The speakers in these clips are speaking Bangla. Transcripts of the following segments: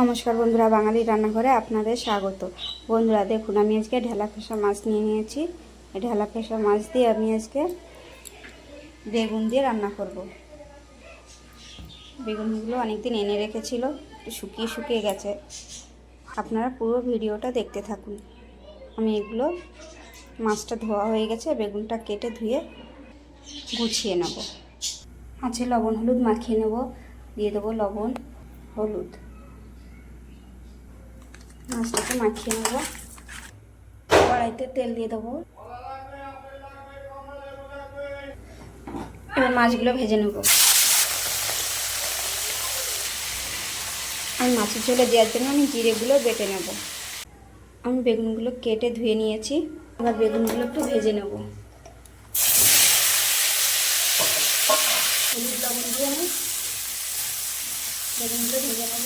নমস্কার বন্ধুরা, বাঙালি রান্নাঘরে আপনাদের স্বাগত। বন্ধুরা, দেখুন, আমি আজকে ঢেলা ফেসা মাছ নিয়ে নিয়েছি। ঢেলা ফেসা মাছ দিয়ে আমি আজকে বেগুন দিয়ে রান্না করব। বেগুনগুলো অনেকদিন এনে রেখেছিল, একটু শুকিয়ে শুকিয়ে গেছে। আপনারা পুরো ভিডিওটা দেখতে থাকুন। আমি এগুলো, মাছটা ধোয়া হয়ে গেছে, বেগুনটা কেটে ধুয়ে গুছিয়ে নেব। আছে লবণ, হলুদ মাখিয়ে নেব। দিয়ে দেবো লবণ, হলুদ। মাছটাকে মাখিয়ে নেব। কড়াইতে তেল দিয়ে দেবো। এবার মাছগুলো ভেজে নেব। আমি মাছের ঝোলে দেওয়ার জন্য আমি জিরেগুলো বেটে নেব। আমি বেগুনগুলো কেটে ধুয়ে নিয়েছি। এবার বেগুনগুলো একটু ভেজে নেব। হলুদ লবণ দিয়ে আমি বেগুনগুলো ভেজে নেব।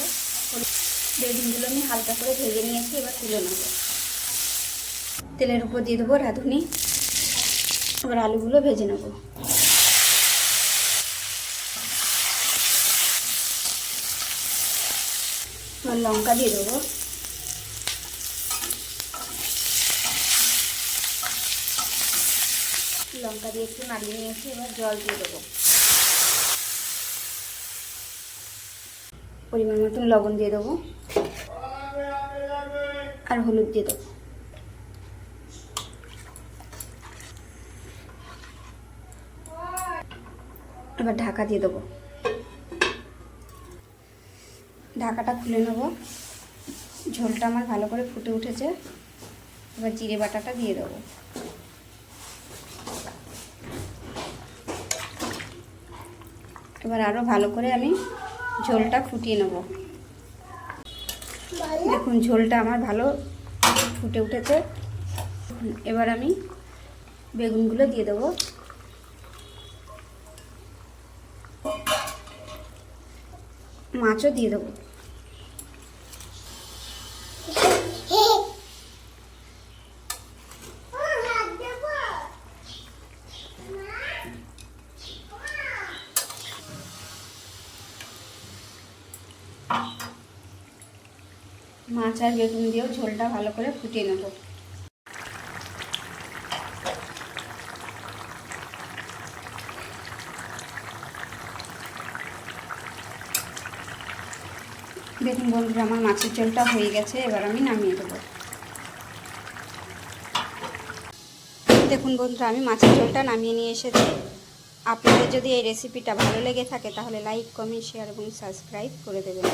বেগুনগুলো আমি হালকা করে ভেজে নিয়েছি, এবার তুলে নেব। তেলের উপর দিয়ে দেবো রাঁধুনি। এবার আলুগুলো ভেজে নেব। এবার লঙ্কা দিয়ে দেবো। লঙ্কা দিয়ে একটু নাড়িয়ে নিয়েছি, এবার জল দিয়ে দেবো। পরিমাণ মতন লবণ দিয়ে দেবো আর হলুদ দিয়ে দেবো। এবার ঢাকা দিয়ে দেবো। ঢাকাটা খুলে নেব। ঝোলটা আমার ভালো করে ফুটে উঠেছে। এবার জিরে বাটাটা দিয়ে দেবো। এবার আরও ভালো করে আমি ঝোলটা ফুটিয়ে নেব। দেখুন, ঝোলটা আমার ভালো ফুটে উঠেছে। এবার আমি বেগুনগুলো দিয়ে দেবো। মাছও দিয়ে দেবো। মাছ আর বেগুন দিয়েও ঝোলটা ভালো করে ফুটিয়ে নেব। দেখুন বন্ধুরা, আমার মাছের ঝোলটা হয়ে গেছে, এবার আমি নামিয়ে দেবো। দেখুন বন্ধুরা, আমি মাছের ঝোলটা নামিয়ে নিয়ে এসেছি। আপনাদের যদি এই রেসিপিটা ভালো লেগে থাকে, তাহলে লাইক কমেন্ট শেয়ার এবং সাবস্ক্রাইব করে দেবেন।